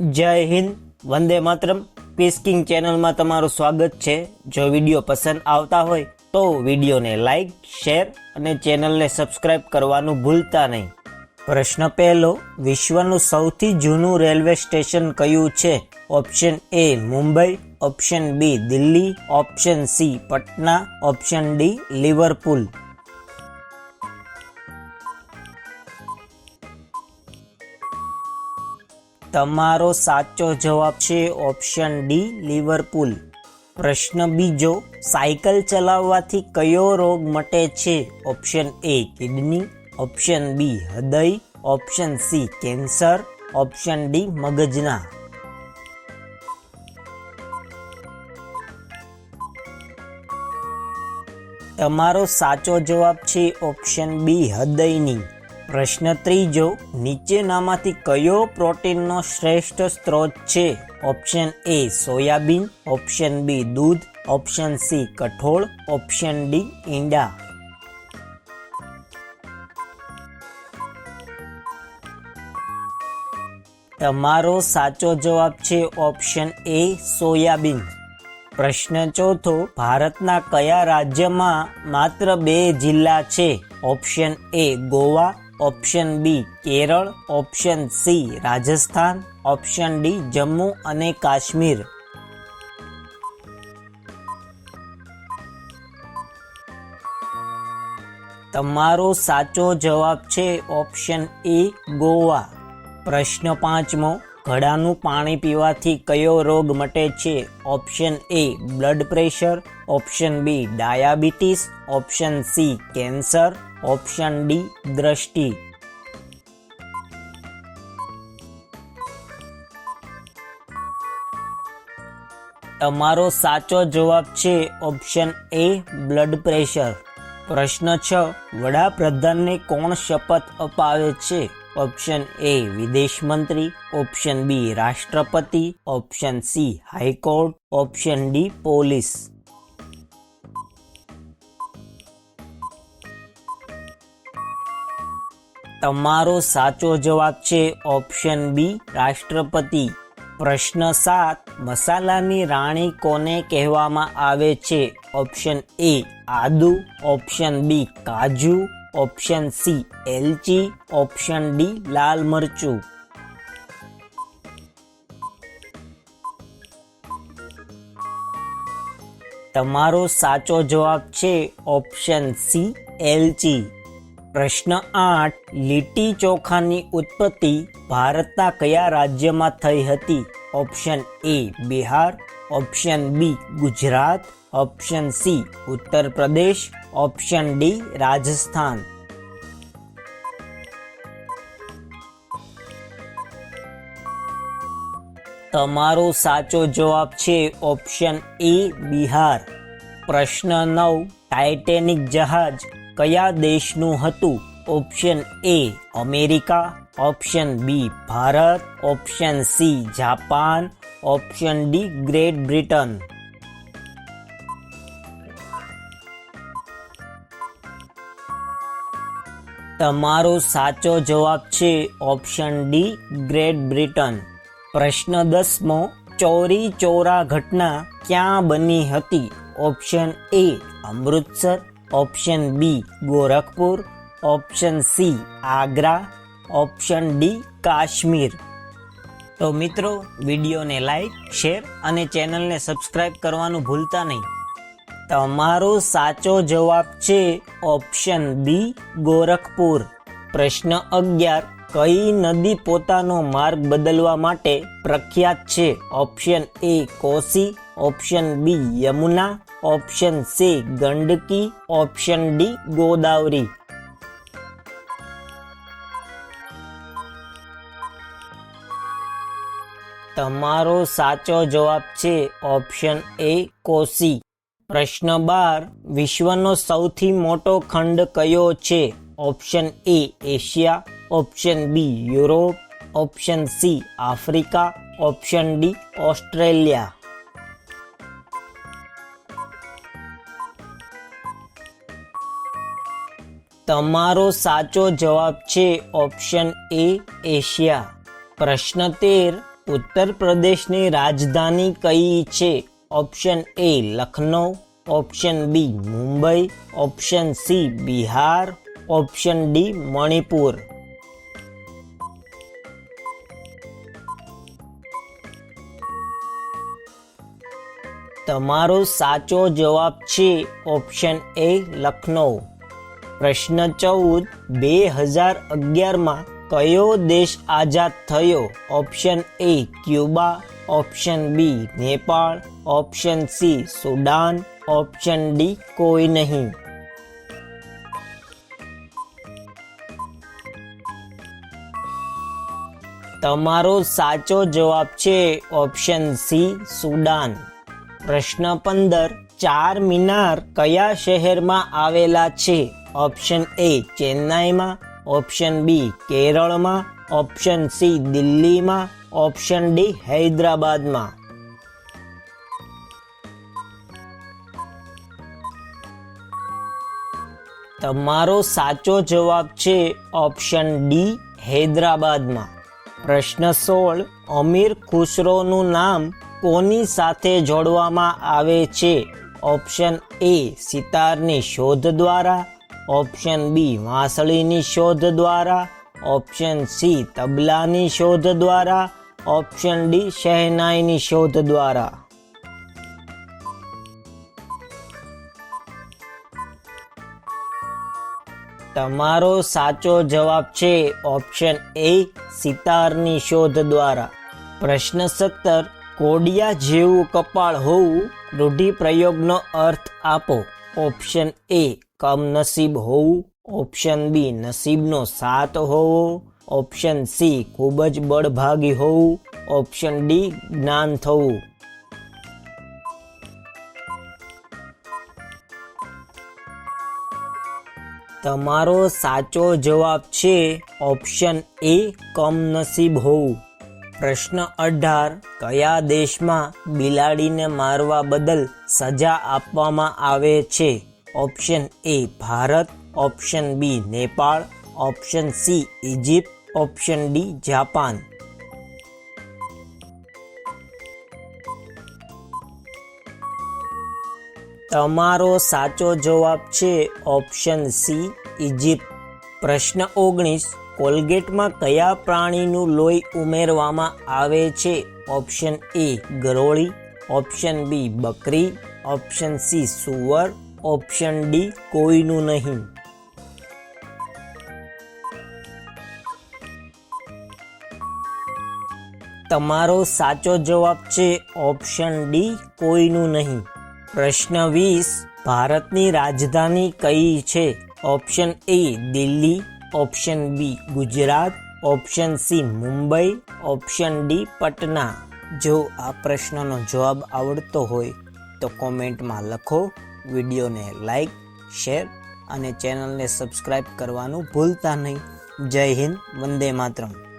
જય હિન્દ, વંદે માતરમ. પીસકિંગ ચેનલમાં તમારું સ્વાગત છે. જો વીડિયો પસંદ આવતા હોય તો વિડીયોને લાઈક શેર અને ચેનલને સબસ્ક્રાઇબ કરવાનું ભૂલતા નહીં. પ્રશ્ન પહેલો, વિશ્વનું સૌથી જૂનું રેલવે સ્ટેશન કયું છે? Option A Mumbai. Option B Delhi. Option C Patna. Option D Liverpool. તમારો સાચો જવાબ છે ઓપ્શન ડી, લિવરપુલ. પ્રશ્ન બીજો, સાયકલ ચલાવવાથી કયો રોગ મટે છે? Option A, kidney. Option B, હૃદય. Option C, cancer. Option D, મગજના. તમારો સાચો જવાબ છે ઓપ્શન બી, હૃદયની. પ્રશ્ન ત્રીજો, નીચેનામાંથી કયો પ્રોટીનનો શ્રેષ્ઠ સ્ત્રોત છે? Option A soybean, option B દૂધ, ઓપ્શન સી કઠોળ, ઓપ્શન ડી ઈંડા. તમારો સાચો જવાબ છે ઓપ્શન એ સોયાબીન. પ્રશ્ન ચોથો, ભારતના કયા રાજ્યમાં માત્ર બે જિલ્લા છે? Option A Goa option B Kerala, option C Rajasthan, option D Jammu અને કાશ્મીર. તમારો સાચો જવાબ છે ઓપ્શન એ ગોવા. પ્રશ્ન પાંચમો ઘડાનું પાણી પીવાથી કયો રોગ મટે છે? Option A, blood pressure. Option B, diabetes. Option C, cancer. Option D, દ્રષ્ટિ. તમારો સાચો જવાબ છે ઓપ્શન એ, બ્લડ પ્રેશર. પ્રશ્ન છ, વડાપ્રધાનને કોણ શપથ અપાવે છે? ઓપ્શન એ વિદેશ મંત્રી, ઓપ્શન બી રાષ્ટ્રપતિ, option C high court, option D police. તમારો સાચો જવાબ છે ઓપ્શન બી રાષ્ટ્રપતિ. પ્રશ્ન સાત, મસાલાની રાણી કોને કહેવામાં આવે છે? ઓપ્શન એ આદુ, ઓપ્શન બી કાજુ ઓપ્શન સી એલચી ઓપ્શન ડી લાલ મરચું. તમારો સાચો જવાબ છે ઓપ્શન સી એલચી પ્રશ્ન આઠ, લીટી ચોખાની ઉત્પત્તિ ભારતના કયા રાજ્યમાં થઈ હતી? Option A Bihar. Option B Gujarat. Option C, Uttar Pradesh. Option D, Rajasthan. તમારો સાચો જવાબ છે ઓપ્શન એ, બિહાર. પ્રશ્ન નવ, ટાઇટેનિક જહાજ કયા દેશનું હતું? Option A, America. Option B, Bharat. Option C, Japan. Option D, Great Britain. તમારો સાચો જવાબ છે ઓપ્શન ડી, ગ્રેટ બ્રિટન. પ્રશ્ન દસમો, ચોરી ચોરા ઘટના ક્યાં બની હતી? Option A, Amritsar. Option B, Gorakhpur. Option C, Agra. Option D, Kashmir. તો મિત્રો, વિડીયોને લાઈક, શેર અને ચેનલને સબસ્ક્રાઈબ કરવાનું ભૂલતા નહીં. તમારો સાચો જવાબ છે ઓપ્શન બી, ગોરખપુર. પ્રશ્ન અગિયાર, કઈ નદી પોતાનો માર્ગ બદલવા માટે પ્રખ્યાત છે? Option A, Kosi. Option B, Yamuna. Option C, Gandaki. Option D, Godavari. તમારો સાચો જવાબ છે ઓપ્શન એ, કોસી. પ્રશ્ન બાર, વિશ્વનો સૌથી મોટો ખંડ કયો છે? Option A Asia, option B Europe, option C Africa, option D Australia. તમારો સાચો જવાબ છે ઓપ્શન એ એશિયા. પ્રશ્ન તેર, ઉત્તર પ્રદેશની રાજધાની કઈ છે? Option A Lucknow option B Mumbai option C Bihar option D Manipur તમારો સાચો જવાબ છે ઓપ્શન એ લખનૌ પ્રશ્ન ચૌદ, બે હજાર અગિયારમાં કયો દેશ આઝાદ થયો? Option A Cuba option B Nepal option C, Sudan. Option D, કોઈ નહીં. તમારો સાચો જવાબ છે ઓપ્શન સી, સુડાન. પ્રશ્ન પંદર, ચાર મિનાર કયા શહેરમાં આવેલા છે? ઓપ્શન એ, ચેન્નાઈમાં. ઓપ્શન બી, કેરળમાં. ઓપ્શન સી, દિલ્હીમાં. ઓપ્શન ડી, હૈદરાબાદમાં. તમારો સાચો જવાબ છે ઓપ્શન ડી, હૈદરાબાદમાં. પ્રશ્ન સોળ, અમીર ખુસરોનું નામ કોની સાથે જોડવામાં આવે છે? ઓપ્શન એ, સિતારની શોધ દ્વારા. ઓપ્શન બી, વાંસળીની શોધ દ્વારા. ઓપ્શન સી, તબલાની શોધ દ્વારા. ઓપ્શન ડી, શહેનાઈની શોધ દ્વારા. તમારો સાચો જવાબ છે ઓપ્શન એ, સિતારની શોધ દ્વારા. પ્રશ્ન સત્તર, કોડિયા જેવું કપાળ હોવું રૂઢિપ્રયોગનો અર્થ આપો. ઓપ્શન એ, કમનસીબ હોવું. ઓપ્શન બી, નસીબનો સાથ હોવો. ઓપ્શન સી, ખૂબ જ બળભાગી હોવું. ઓપ્શન ડી, જ્ઞાન થવું. તમારો સાચો જવાબ છે ઓપ્શન એ કમનસીબ હોવું. પ્રશ્ન અઢાર, કયા દેશમાં બિલાડીને મારવા બદલ સજા આપવામાં આવે છે? Option A Bharat, option B Nepal, option C Egypt option D Japan. તમારો સાચો જવાબ છે ઓપ્શન સી ઇજિપ્ત પ્રશ્ન ઓગણીસ, કોલગેટમાં કયા પ્રાણીનું લોહી ઉમેરવામાં આવે છે? ઓપ્શન એ ગરોળી, ઓપ્શન બી બકરી, ઓપ્શન સી સુવર, ઓપ્શન ડી કોઈનું નહીં. તમારો સાચો જવાબ છે ઓપ્શન ડી કોઈનું નહીં. પ્રશ્ન વીસ, ભારતની રાજધાની કઈ છે? Option A Delhi, option B Gujarat, option C Mumbai, option D Patna. જો આ પ્રશ્નનો જવાબ આવડતો હોય તો કોમેન્ટમાં લખો, વિડીયોને લાઈક, શેર અને ચેનલને સબસ્ક્રાઈબ કરવાનું ભૂલતા નહીં. જય હિન્દ, વંદે માતરમ.